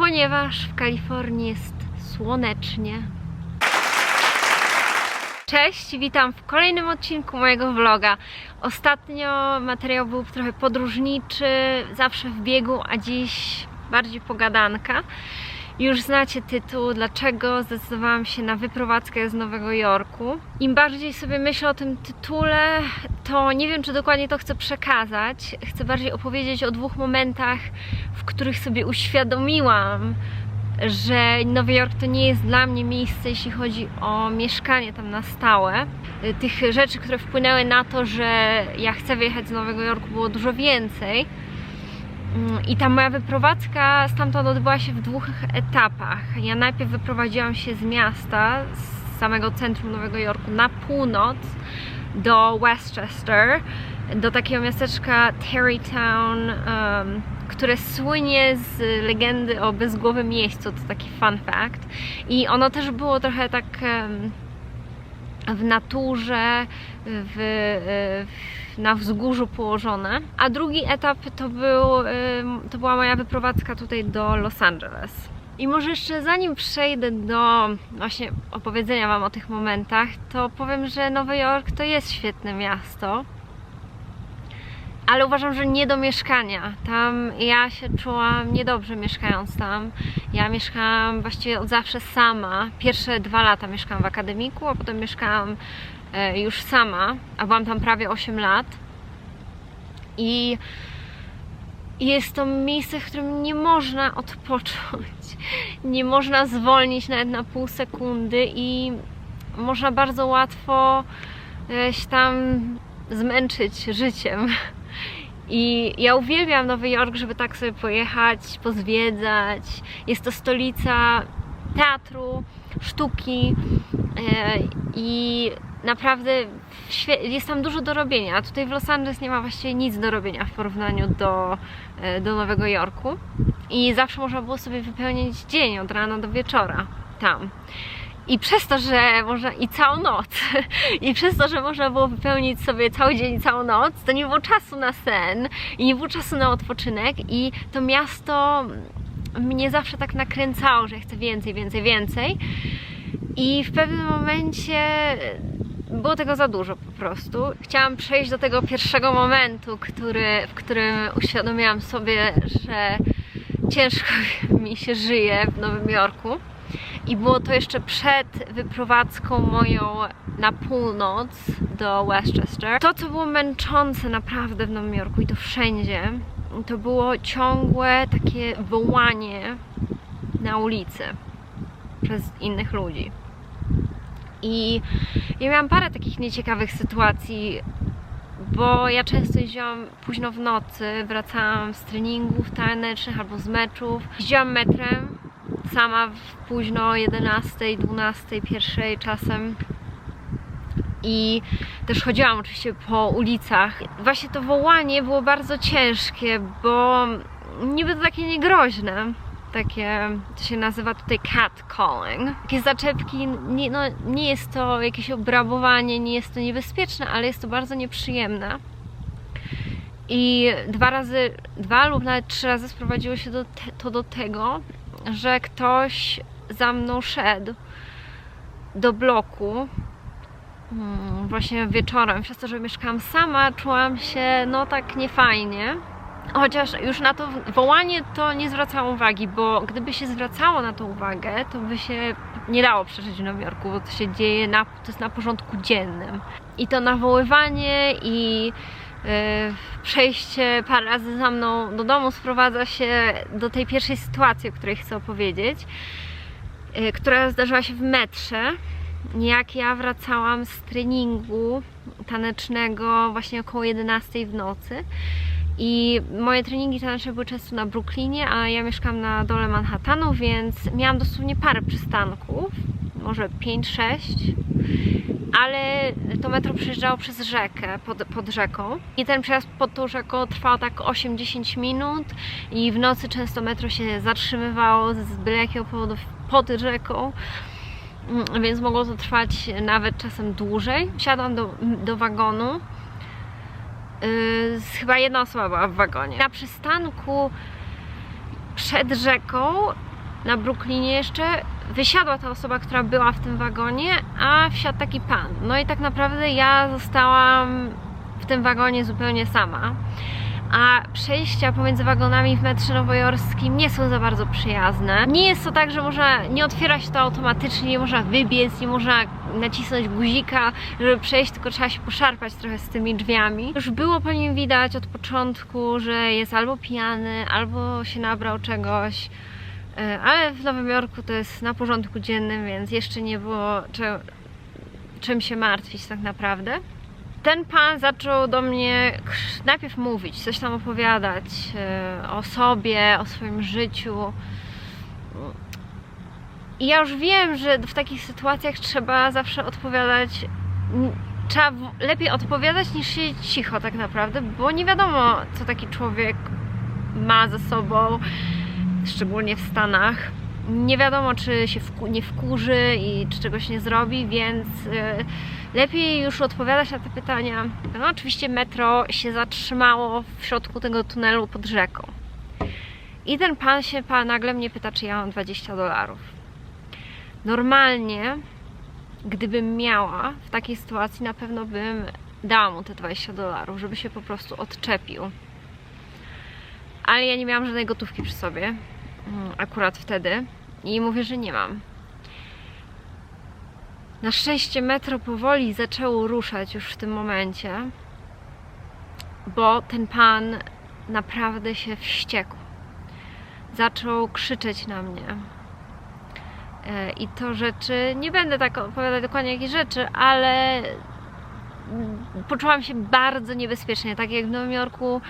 ponieważ w Kalifornii jest słonecznie. Cześć, witam w kolejnym odcinku mojego vloga. Ostatnio materiał był trochę podróżniczy, zawsze w biegu, a dziś bardziej pogadanka. Już znacie tytuł, dlaczego zdecydowałam się na wyprowadzkę z Nowego Jorku. Im bardziej sobie myślę o tym tytule, to nie wiem, czy dokładnie to chcę przekazać. Chcę bardziej opowiedzieć o dwóch momentach, w których sobie uświadomiłam, że Nowy Jork to nie jest dla mnie miejsce, jeśli chodzi o mieszkanie tam na stałe. Tych rzeczy, które wpłynęły na to, że ja chcę wyjechać z Nowego Jorku, było dużo więcej. Mm, I ta moja wyprowadzka stamtąd odbyła się w dwóch etapach. Ja najpierw wyprowadziłam się z miasta, z samego centrum Nowego Jorku na północ do Westchester, do takiego miasteczka Terrytown, um, które słynie z legendy o bezgłowym miejscu, to taki fun fact. I ono też było trochę tak um, w naturze, w, w, na wzgórzu położone. A drugi etap to, był, to była moja wyprowadzka tutaj do Los Angeles. I może jeszcze zanim przejdę do właśnie opowiedzenia Wam o tych momentach, to powiem, że Nowy Jork to jest świetne miasto. Ale uważam, że nie do mieszkania. Tam ja się czułam niedobrze mieszkając tam. Ja mieszkałam właściwie od zawsze sama. Pierwsze dwa lata mieszkałam w akademiku, a potem mieszkałam e, już sama, a byłam tam prawie 8 lat. I jest to miejsce, w którym nie można odpocząć. Nie można zwolnić nawet na pół sekundy i można bardzo łatwo e, się tam zmęczyć życiem. I ja uwielbiam Nowy Jork, żeby tak sobie pojechać, pozwiedzać. Jest to stolica teatru, sztuki e, i naprawdę jest tam dużo do robienia. A tutaj w Los Angeles nie ma właściwie nic do robienia w porównaniu do, e, do Nowego Jorku. I zawsze można było sobie wypełnić dzień od rana do wieczora tam. I przez to, że można i całą noc, i przez to, że można było wypełnić sobie cały dzień całą noc, to nie było czasu na sen i nie było czasu na odpoczynek i to miasto mnie zawsze tak nakręcało, że chcę więcej, więcej, więcej. I w pewnym momencie było tego za dużo po prostu. Chciałam przejść do tego pierwszego momentu, który, w którym uświadomiłam sobie, że ciężko mi się żyje w Nowym Jorku. I było to jeszcze przed wyprowadzką moją na północ do Westchester. To, co było męczące naprawdę w Nowym Jorku i to wszędzie, to było ciągłe takie wołanie na ulicy przez innych ludzi. I ja miałam parę takich nieciekawych sytuacji, bo ja często jeździłam późno w nocy, wracałam z treningów tanecznych albo z meczów. Jeździłam metrem sama w późno 11, 12, 1 czasem. I też chodziłam oczywiście po ulicach. Właśnie to wołanie było bardzo ciężkie, bo niby to takie niegroźne. Takie, to się nazywa tutaj catcalling. Takie zaczepki, nie, no, nie jest to jakieś obrabowanie, nie jest to niebezpieczne, ale jest to bardzo nieprzyjemne. I dwa razy, dwa lub nawet trzy razy sprowadziło się do te, to do tego, że ktoś za mną szedł do bloku hmm, właśnie wieczorem. Przez to, że mieszkałam sama, czułam się no tak niefajnie. Chociaż już na to wołanie to nie zwracałam uwagi, bo gdyby się zwracało na to uwagę, to by się nie dało przeżyć w Nowym Jorku, bo to się dzieje na, to jest na porządku dziennym. I to nawoływanie i przejście parę razy za mną do domu sprowadza się do tej pierwszej sytuacji, o której chcę opowiedzieć, yy, która zdarzyła się w metrze. Jak ja wracałam z treningu tanecznego właśnie około 11 w nocy i moje treningi taneczne były często na Brooklynie, a ja mieszkam na dole Manhattanu, więc miałam dosłownie parę przystanków, może 5-6, ale to metro przejeżdżało przez rzekę, pod, pod rzeką i ten przejazd pod tą rzeką trwał tak 8-10 minut i w nocy często metro się zatrzymywało z byle jakiego powodu pod rzeką Mm, więc mogło to trwać nawet czasem dłużej. Siadłam do, do wagonu. Yy, chyba jedna osoba była w wagonie. Na przystanku przed rzeką na Brooklynie jeszcze, wysiadła ta osoba, która była w tym wagonie, a wsiadł taki pan. No i tak naprawdę ja zostałam w tym wagonie zupełnie sama. A przejścia pomiędzy wagonami w metrze nowojorskim nie są za bardzo przyjazne. Nie jest to tak, że można, nie otwiera się to automatycznie, nie można wybiec, nie można nacisnąć guzika, żeby przejść, tylko trzeba się poszarpać trochę z tymi drzwiami. Już było po nim widać od początku, że jest albo pijany, albo się nabrał czegoś. E, Ale w Nowym Jorku to jest na porządku dziennym, więc jeszcze nie było czy, czym się martwić tak naprawdę. Ten pan zaczął do mnie najpierw mówić, coś tam opowiadać e, o sobie, o swoim życiu. I ja już wiem, że w takich sytuacjach trzeba zawsze odpowiadać. Trzeba lepiej odpowiadać niż siedzieć cicho, tak naprawdę, bo nie wiadomo, co taki człowiek ma ze sobą, szczególnie w Stanach. Nie wiadomo, czy się wku- nie wkurzy i czy czegoś nie zrobi, więc e, lepiej już odpowiadać na te pytania. No, oczywiście metro się zatrzymało w środku tego tunelu pod rzeką. I ten pan się pan nagle mnie pyta, czy ja mam 20 dolarów. Normalnie, gdybym miała w takiej sytuacji, na pewno bym dała mu te 20 dolarów, żeby się po prostu odczepił. Ale ja nie miałam żadnej gotówki przy sobie, mm, akurat wtedy, i mówię, że nie mam. Na szczęście metro powoli zaczęło ruszać już w tym momencie, bo ten pan naprawdę się wściekł. Zaczął krzyczeć na mnie. E, I to rzeczy, nie będę tak opowiadać dokładnie jakie rzeczy, ale poczułam się bardzo niebezpiecznie, tak jak w Nowym Jorku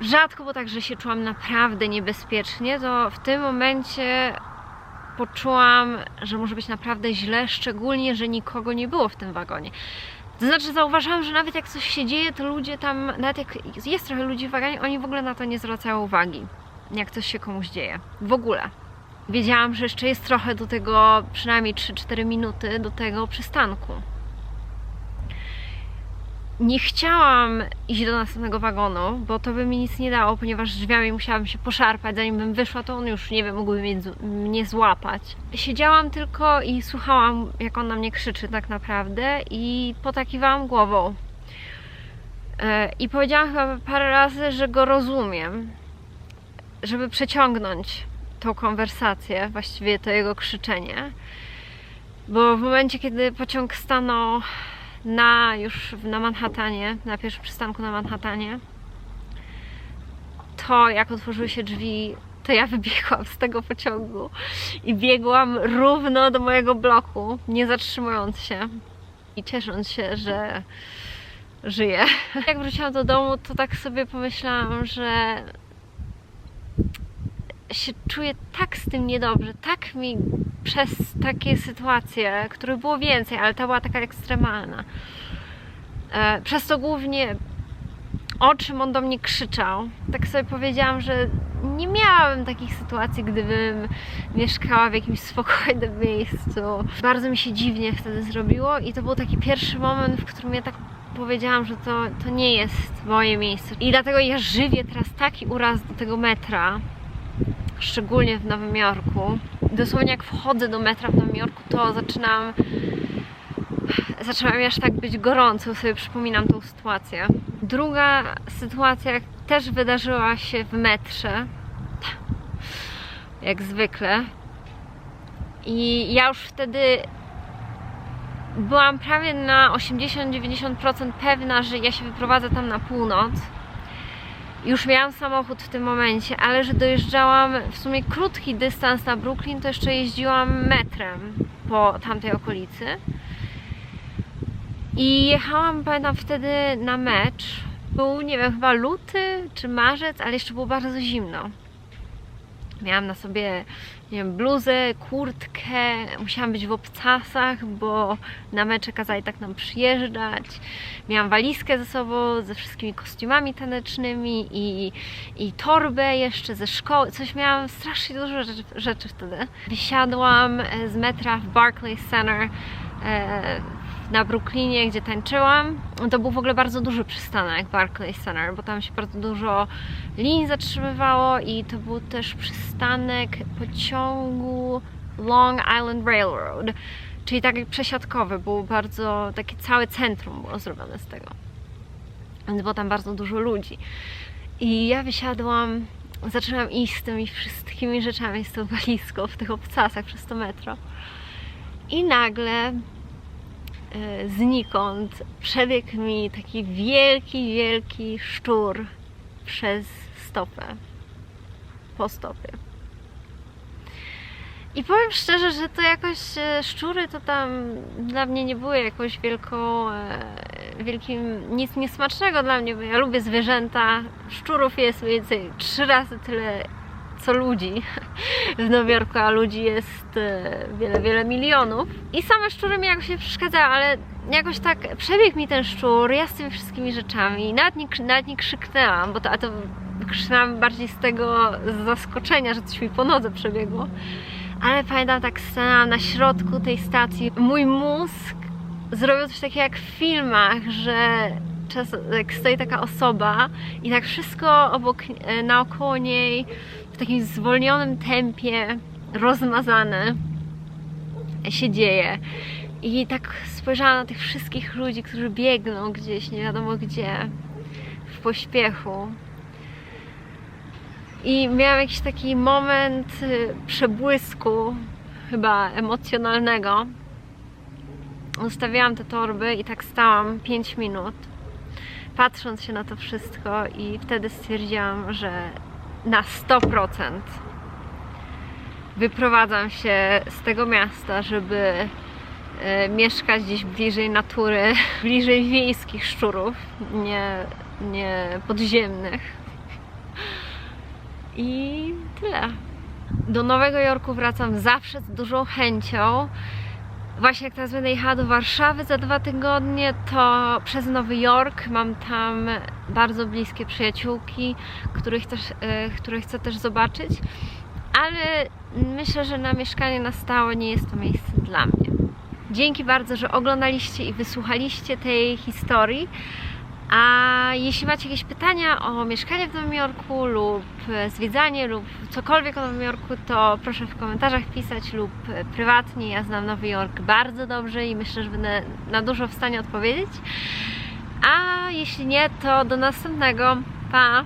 rzadko było tak, że się czułam naprawdę niebezpiecznie, to w tym momencie poczułam, że może być naprawdę źle, szczególnie, że nikogo nie było w tym wagonie. To znaczy zauważyłam, że nawet jak coś się dzieje, to ludzie tam, nawet jak jest trochę ludzi w wagonie, oni w ogóle na to nie zwracają uwagi, jak coś się komuś dzieje. W ogóle. Wiedziałam, że jeszcze jest trochę do tego, przynajmniej 3-4 minuty do tego przystanku. Nie chciałam iść do następnego wagonu, bo to by mi nic nie dało, ponieważ drzwiami musiałam się poszarpać, zanim bym wyszła, to on już, nie wiem, mógłby mnie, mnie złapać. Siedziałam tylko i słuchałam, jak on na mnie krzyczy tak naprawdę i potakiwałam głową. E, I powiedziałam chyba parę razy, że go rozumiem, żeby przeciągnąć tą konwersację, właściwie to jego krzyczenie. Bo w momencie, kiedy pociąg stanął na już na Manhattanie, na pierwszym przystanku na Manhattanie, to jak otworzyły się drzwi, to ja wybiegłam z tego pociągu i biegłam równo do mojego bloku, nie zatrzymując się i ciesząc się, że żyję. Jak wróciłam do domu, to tak sobie pomyślałam, że się czuję tak z tym niedobrze, tak mi przez takie sytuacje, których było więcej, ale ta była taka ekstremalna. E, Przez to głównie o czym on do mnie krzyczał. Tak sobie powiedziałam, że nie miałabym takich sytuacji, gdybym mieszkała w jakimś spokojnym miejscu. Bardzo mi się dziwnie wtedy zrobiło i to był taki pierwszy moment, w którym ja tak powiedziałam, że to, to nie jest moje miejsce. I dlatego ja żywię teraz taki uraz do tego metra, szczególnie w Nowym Jorku. Dosłownie jak wchodzę do metra w Nowym Jorku, to zaczynam zaczęła mi aż tak być gorąco, sobie przypominam tą sytuację. Druga sytuacja też wydarzyła się w metrze. Jak zwykle. I ja już wtedy byłam prawie na 80-90% pewna, że ja się wyprowadzę tam na północ. Już miałam samochód w tym momencie, ale że dojeżdżałam w sumie krótki dystans na Brooklyn, to jeszcze jeździłam metrem po tamtej okolicy. I jechałam, pamiętam, wtedy na mecz. Był, nie wiem, chyba luty czy marzec, ale jeszcze było bardzo zimno. Miałam na sobie, nie wiem, bluzę, kurtkę, musiałam być w obcasach, bo na mecze kazali tak nam przyjeżdżać. Miałam walizkę ze sobą, ze wszystkimi kostiumami tanecznymi i, i torbę jeszcze ze szkoły. Coś miałam strasznie dużo rzeczy, rzeczy wtedy. Wysiadłam e, z metra w Barclays Center e, na Brooklynie, gdzie tańczyłam. To był w ogóle bardzo duży przystanek Barclays Center, bo tam się bardzo dużo linii zatrzymywało i to był też przystanek pociągu Long Island Railroad, czyli taki przesiadkowy, był bardzo, takie całe centrum było zrobione z tego. Więc było tam bardzo dużo ludzi. I ja wysiadłam, zaczęłam iść z tymi wszystkimi rzeczami, z tą walizką w tych obcasach przez to metro. I nagle znikąd przebiegł mi taki wielki, wielki szczur przez stopę. Po stopie. I powiem szczerze, że to jakoś e, szczury to tam dla mnie nie były jakąś wielką, e, wielkim, nic niesmacznego dla mnie, bo ja lubię zwierzęta. Szczurów jest mniej więcej trzy razy tyle co ludzi w Nowym Jorku, a ludzi jest e, wiele, wiele milionów. I same szczury mi jakoś nie przeszkadzały, ale jakoś tak przebiegł mi ten szczur, ja z tymi wszystkimi rzeczami, nawet nie, nawet nie krzyknęłam, bo to, a to krzyczałam bardziej z tego z zaskoczenia, że coś mi po nodze przebiegło. Ale pamiętam tak stanęłam na środku tej stacji. Mój mózg zrobił coś takiego jak w filmach, że czas, jak stoi taka osoba i tak wszystko obok, e, naokoło niej w takim zwolnionym tempie, rozmazane się dzieje. I tak spojrzałam na tych wszystkich ludzi, którzy biegną gdzieś, nie wiadomo gdzie, w pośpiechu. I miałam jakiś taki moment y, przebłysku, chyba emocjonalnego. Ustawiałam te torby i tak stałam 5 minut, patrząc się na to wszystko, i wtedy stwierdziłam, że na 100% wyprowadzam się z tego miasta, żeby e, mieszkać gdzieś bliżej natury, bliżej wiejskich szczurów, nie, nie podziemnych. I tyle. Do Nowego Jorku wracam zawsze z dużą chęcią. Właśnie jak teraz będę jechała do Warszawy za dwa tygodnie, to przez Nowy Jork mam tam bardzo bliskie przyjaciółki, których też, które chcę też zobaczyć. Ale myślę, że na mieszkanie na stałe nie jest to miejsce dla mnie. Dzięki bardzo, że oglądaliście i wysłuchaliście tej historii. A jeśli macie jakieś pytania o mieszkanie w Nowym Jorku lub zwiedzanie lub cokolwiek o Nowym Jorku, to proszę w komentarzach pisać lub prywatnie. Ja znam Nowy Jork bardzo dobrze i myślę, że będę na dużo w stanie odpowiedzieć. A jeśli nie, to do następnego. Pa!